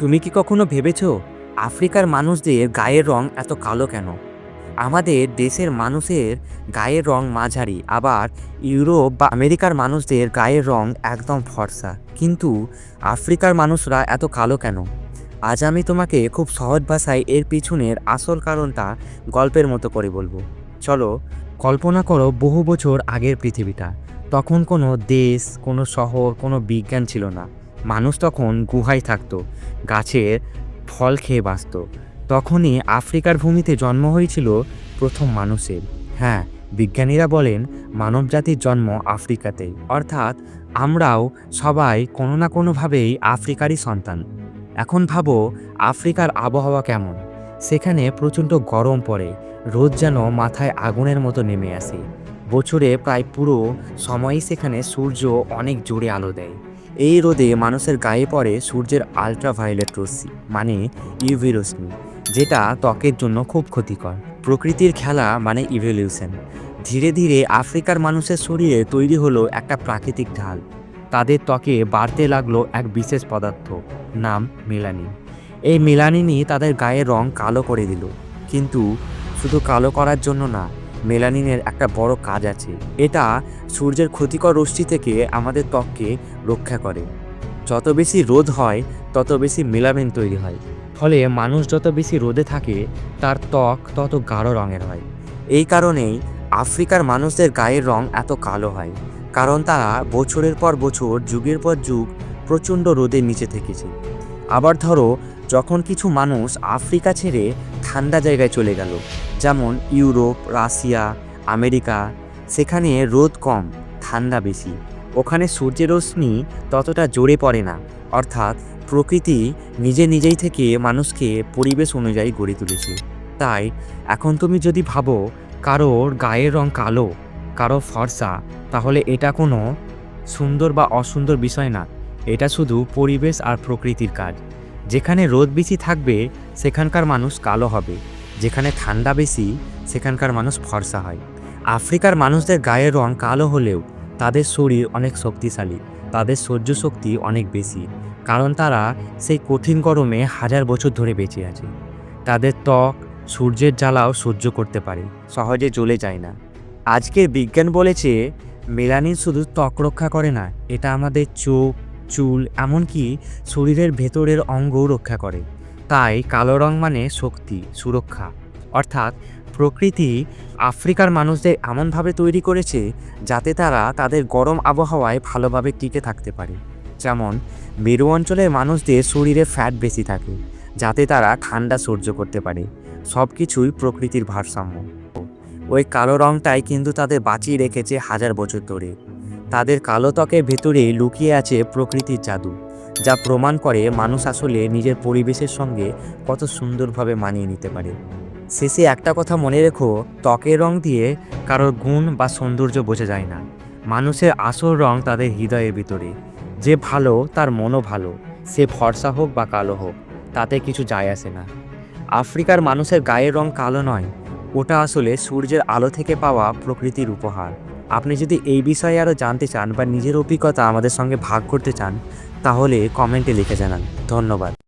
তুমি কি কখনো ভেবেছ আফ্রিকার মানুষদের গায়ের রং এত কালো কেন? আমাদের দেশের মানুষের গায়ের রং মাঝারি, আবার ইউরোপ বা আমেরিকার মানুষদের গায়ের রং একদম ফর্সা। কিন্তু আফ্রিকার মানুষরা এত কালো কেন? আজ আমি তোমাকে খুব সহজ ভাষায় এর পিছনের আসল কারণটা গল্পের মতো করে বলব। চলো, কল্পনা করো বহু বছর আগের পৃথিবীটা। তখন কোনো দেশ, কোনো শহর, কোনো বিজ্ঞান ছিল না। মানুষ তখন গুহায় থাকতো, গাছের ফল খেয়ে বাঁচত। তখনই আফ্রিকার ভূমিতে জন্ম হয়েছিল প্রথম মানুষের। হ্যাঁ বিজ্ঞানীরা বলেন মানবজাতির জন্ম আফ্রিকাতেই অর্থাৎ আমরাও সবাই কোনো না কোনোভাবেই আফ্রিকারই সন্তান। এখন ভাবো আফ্রিকার আবহাওয়া কেমন। সেখানে প্রচণ্ড গরম পড়ে, রোদ যেন মাথায় আগুনের মতো নেমে আসে। বছরে প্রায় পুরো সময়ই সেখানে সূর্য অনেক জোরে আলো দেয়। এই রোদে মানুষের গায়ে পড়ে সূর্যের আলট্রাভায়োলেট রশ্মি মানে ইউভি রশ্মি, যেটা ত্বকের জন্য খুব ক্ষতিকর। প্রকৃতির খেলা মানে ইভলিউশন ধীরে ধীরে আফ্রিকার মানুষের শরীরে তৈরি হলো একটা প্রাকৃতিক ঢাল। তাদের ত্বকে বাড়তে লাগল এক বিশেষ পদার্থ, নাম মেলানিন। এই মেলানিনই তাদের গায়ের রং কালো করে দিল। কিন্তু শুধু কালো করার জন্য না মেলানিনের একটা বড় কাজ আছে। এটা সূর্যের ক্ষতিকর রশ্মি থেকে আমাদের ত্বককে রক্ষা করে। যত বেশি রোদ হয়, তত বেশি মেলামিন তৈরি হয়। ফলে মানুষ যত বেশি রোদে থাকে, তার ত্বক তত গাঢ় রঙের হয়। এই কারণেই আফ্রিকার মানুষদের গায়ের রং এত কালো হয়। কারণ তারা বছরের পর বছর, যুগের পর যুগ প্রচণ্ড রোদের নিচে থেকেছে। আবার ধরো, যখন কিছু মানুষ আফ্রিকা ছেড়ে ঠান্ডা জায়গায় চলে গেল যেমন ইউরোপ, রাশিয়া, আমেরিকা, সেখানে রোদ কম, ঠান্ডা বেশি। ওখানে সূর্যের রশ্মি ততটা জোরে পড়ে না। অর্থাৎ প্রকৃতি নিজে নিজেই থেকে মানুষকে পরিবেশ অনুযায়ী গড়ে তুলেছে। তাই এখন তুমি যদি ভাবো কারোর গায়ের রং কালো, কারও ফর্সা, তাহলে এটা কোনো সুন্দর বা অসুন্দর বিষয় না। এটা শুধু পরিবেশ আর প্রকৃতির কাজ। যেখানে রোদ বেশি থাকবে, সেখানকার মানুষ কালো হবে। যেখানে ঠান্ডা বেশি, সেখানকার মানুষ ফর্সা হয়। আফ্রিকার মানুষদের গায়ের রং কালো হলেও তাদের শরীর অনেক শক্তিশালী, তাদের সহ্য শক্তি অনেক বেশি, কারণ তারা সেই কঠিন গরমে হাজার বছর ধরে বেঁচে আছে। তাদের ত্বক, সূর্যের জ্বালাও সহ্য করতে পারে, সহজে জ্বলে যায় না। আজকের বিজ্ঞান বলেছে, মেলানিন শুধু ত্বক রক্ষা করে না, এটা আমাদের চোখ, চুল, এমনকি শরীরের ভেতরের অঙ্গও রক্ষা করে। তাই কালো রং মানে শক্তি, সুরক্ষা। অর্থাৎ প্রকৃতি আফ্রিকার মানুষদের এমনভাবে তৈরি করেছে যাতে তারা তাদের গরম আবহাওয়ায় ভালোভাবে টিকে থাকতে পারে। যেমন, মেরু অঞ্চলের মানুষদের শরীরে ফ্যাট বেশি থাকে, যাতে তারা ঠান্ডা সহ্য করতে পারে। সব কিছুই প্রকৃতির ভারসাম্য। ওই কালো রংটাই কিন্তু তাদের বাঁচিয়ে রেখেছে হাজার বছর ধরে। তাদের কালো ত্বকের ভেতরে লুকিয়ে আছে প্রকৃতির জাদু। যা প্রমাণ করে মানুষ আসলে নিজের পরিবেশের সঙ্গে কত সুন্দরভাবে মানিয়ে নিতে পারে। শেষে একটা কথা মনে রেখো, ত্বকের রং দিয়ে কারোর গুণ বা সৌন্দর্য বোঝা যায় না। মানুষের আসল রং তাদের হৃদয়ের ভিতরে। যে ভালো, তার মনও ভালো। সে ফর্সা হোক বা কালো হোক, তাতে কিছু যায় আসে না। আফ্রিকার মানুষের গায়ের রং কালো নয়, ওটা আসলে সূর্যের আলো থেকে পাওয়া প্রকৃতির উপহার। আপনি যদি এই বিষয়ে আরও জানতে চান বা নিজের অভিজ্ঞতা আমাদের সঙ্গে ভাগ করতে চান তাহলে কমেন্টে লিখে জানান। ধন্যবাদ।